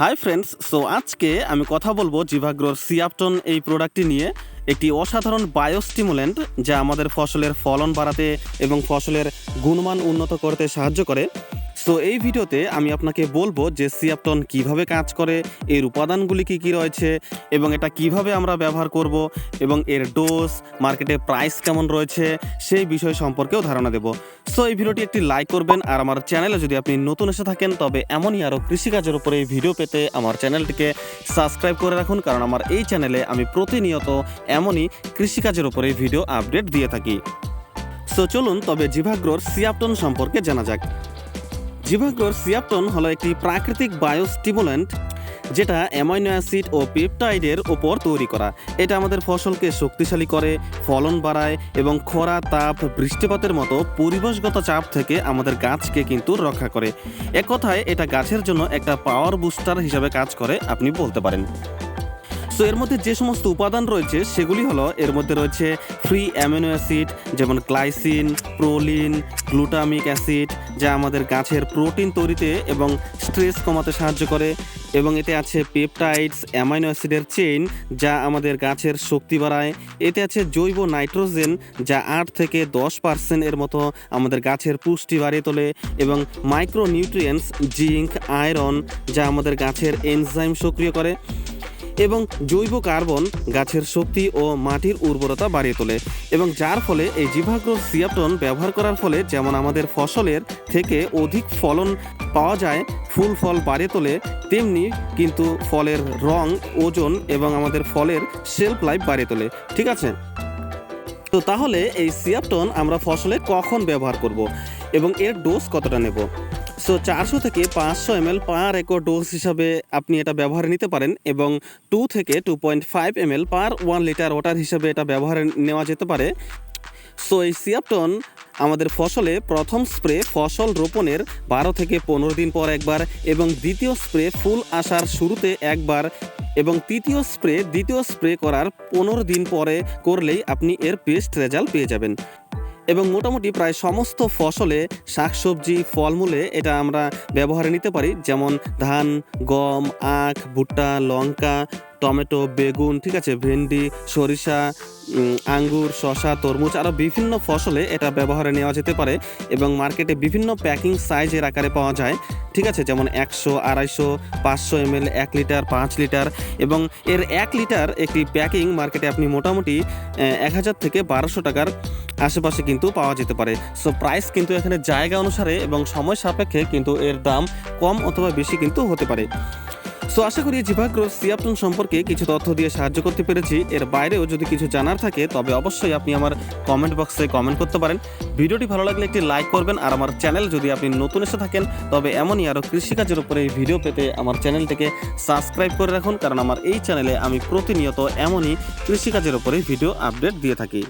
Hi friends so আজকে আমি কথা বলব জিভাগ্রোর সিয়াপটন এই প্রোডাক্টটি নিয়ে একটি অসাধারণ বায়োস্টিমুলেন্ট যা আমাদের ফসলের ফলন বাড়াতে এবং ফসলের গুণমান উন্নত করতে সাহায্য করে। সো এই ভিডিওতে আমি আপনাকে বলব যে সিয়াপটন কীভাবে কাজ করে, এর উপাদানগুলি কী কী রয়েছে এবং এটা কীভাবে আমরা ব্যবহার করব এবং এর ডোজ, মার্কেটে প্রাইস কেমন রয়েছে সেই বিষয় সম্পর্কেও ধারণা দেব। সো এই ভিডিওটি একটি লাইক করবেন আর আমার চ্যানেলে যদি আপনি নতুন এসে থাকেন, তবে এমনই আরও কৃষিকাজের উপরে ভিডিও পেতে আমার চ্যানেলটিকে সাবস্ক্রাইব করে রাখুন, কারণ আমার এই চ্যানেলে আমি প্রতিনিয়ত এমনই কৃষিকাজের উপরে ভিডিও আপডেট দিয়ে থাকি। সো চলুন, তবে জিভাগ্রোর সিয়াপটন সম্পর্কে জানা যাক। জিভাগ্রোর সিয়াপটন হলো একটি প্রাকৃতিক বায়োস্টিমুলেন্ট যেটা অ্যামাইনো অ্যাসিড ও পেপটাইডের ওপর তৈরি করা। এটা আমাদের ফসলকে শক্তিশালী করে, ফলন বাড়ায় এবং খরা, তাপ, বৃষ্টিপাতের মতো পরিবেশগত চাপ থেকে আমাদের গাছকে কিন্তু রক্ষা করে। এক কথায় এটা গাছের জন্য একটা পাওয়ার বুস্টার হিসাবে কাজ করে, আপনি বলতে পারেন। সো এর মধ্যে যে সমস্ত উপাদান রয়েছে, সেগুলি হলো, এর মধ্যে রয়েছে ফ্রি অ্যামিনো অ্যাসিড যেমন ক্লাইসিন প্রোলিন গ্লুটামিক অ্যাসিড যা আমাদের গাছের প্রোটিন তৈরিতে এবং স্ট্রেস কমাতে সাহায্য করে, এবং এতে আছে পেপটাইডস অ্যামাইনো অ্যাসিডের চেইন যা আমাদের গাছের শক্তি বাড়ায়। এতে আছে জৈব নাইট্রোজেন যা আট থেকে দশ পার্সেন্ট এর মতো আমাদের গাছের পুষ্টি বাড়িয়ে তোলে, এবং মাইক্রো নিউট্রিয়েন্টস জিঙ্ক আয়রন যা আমাদের গাছের এনজাইম সক্রিয় করে। এবং জৈব কার্বন গাছের শক্তি ও মাটির উর্বরতা বাড়িয়ে তোলে এবং যার ফলে এই জিভাগ্রোর সিয়াপটন ব্যবহার করার ফলে যেমন আমাদের ফসলের থেকে অধিক ফলন পাওয়া যায়, ফুল ফল বাড়িয়ে তোলে, তেমনি কিন্তু ফলের রং, ওজন এবং আমাদের ফলের সেলফ লাইফ বাড়িয়ে তোলে। ঠিক আছে? তো তাহলে এই সিয়াপটন আমরা ফসলে কখন ব্যবহার করব এবং এর ডোজ কতটা নেব? সো চারশো থেকে পাঁচশো M L per acre dose হিসাবে আপনি এটা ব্যবহারে নিতে পারেন এবং টু থেকে two point five M L per one liter water হিসাবে এটা ব্যবহারে নেওয়া যেতে পারে। সো এই সিয়াপটন আমাদের ফসলে প্রথম স্প্রে ফসল রোপণের বারো থেকে পনেরো দিন পর একবার এবং দ্বিতীয় স্প্রে ফুল আসার শুরুতে একবার এবং তৃতীয় স্প্রে দ্বিতীয় স্প্রে করার পনেরো দিন পরে করলেই আপনি এর বেস্ট রেজাল্ট পেয়ে যাবেন। এবং মোটামুটি প্রায় সমস্ত ফসলে শাকসবজি, ফলমূলে এটা আমরা ব্যবহারে নিতে পারি। যেমন ধান, গম, আখ, ভুট্টা, লঙ্কা টমেটো, বেগুন, ঠিক আছে, ভেন্ডি, সরিষা আঙ্গুর শশা তরমুজ আরও বিভিন্ন ফসলে এটা ব্যবহারে নেওয়া যেতে পারে এবং মার্কেটে বিভিন্ন প্যাকিং সাইজের আকারে পাওয়া যায়, ঠিক আছে, যেমন একশো, আড়াইশো, পাঁচশো এমএল এক লিটার পাঁচ লিটার এবং এর এক লিটার একটি প্যাকিং মার্কেটে আপনি মোটামুটি এক হাজার থেকে বারোশো টাকার আশেপাশে কিন্তু পাওয়া যেতে পারে। সো প্রাইস কিন্তু এখানে জায়গা অনুসারে এবং সময় সাপেক্ষে কিন্তু এর দাম কম অথবা বেশি কিন্তু হতে পারে। সো আশা করি জিভাগ্রো সিয়াপটন সম্পর্কে কিছু তথ্য দিয়ে সাহায্য করতে পেরেছি। এর বাইরেও যদি কিছু জানার থাকে, তবে অবশ্যই আপনি আমার কমেন্ট বক্সে কমেন্ট করতে পারেন। ভিডিওটি ভালো লাগলে একটি লাইক করবেন আর আমার চ্যানেল যদি আপনি নতুন এসে থাকেন, তবে এমনই আরও কৃষিকাজের উপরে ভিডিও পেতে আমার চ্যানেলটিকে সাবস্ক্রাইব করে রাখুন, কারণ আমার এই চ্যানেলে আমি প্রতিনিয়ত এমনই কৃষিকাজের উপরে ভিডিও আপডেট দিয়ে থাকি।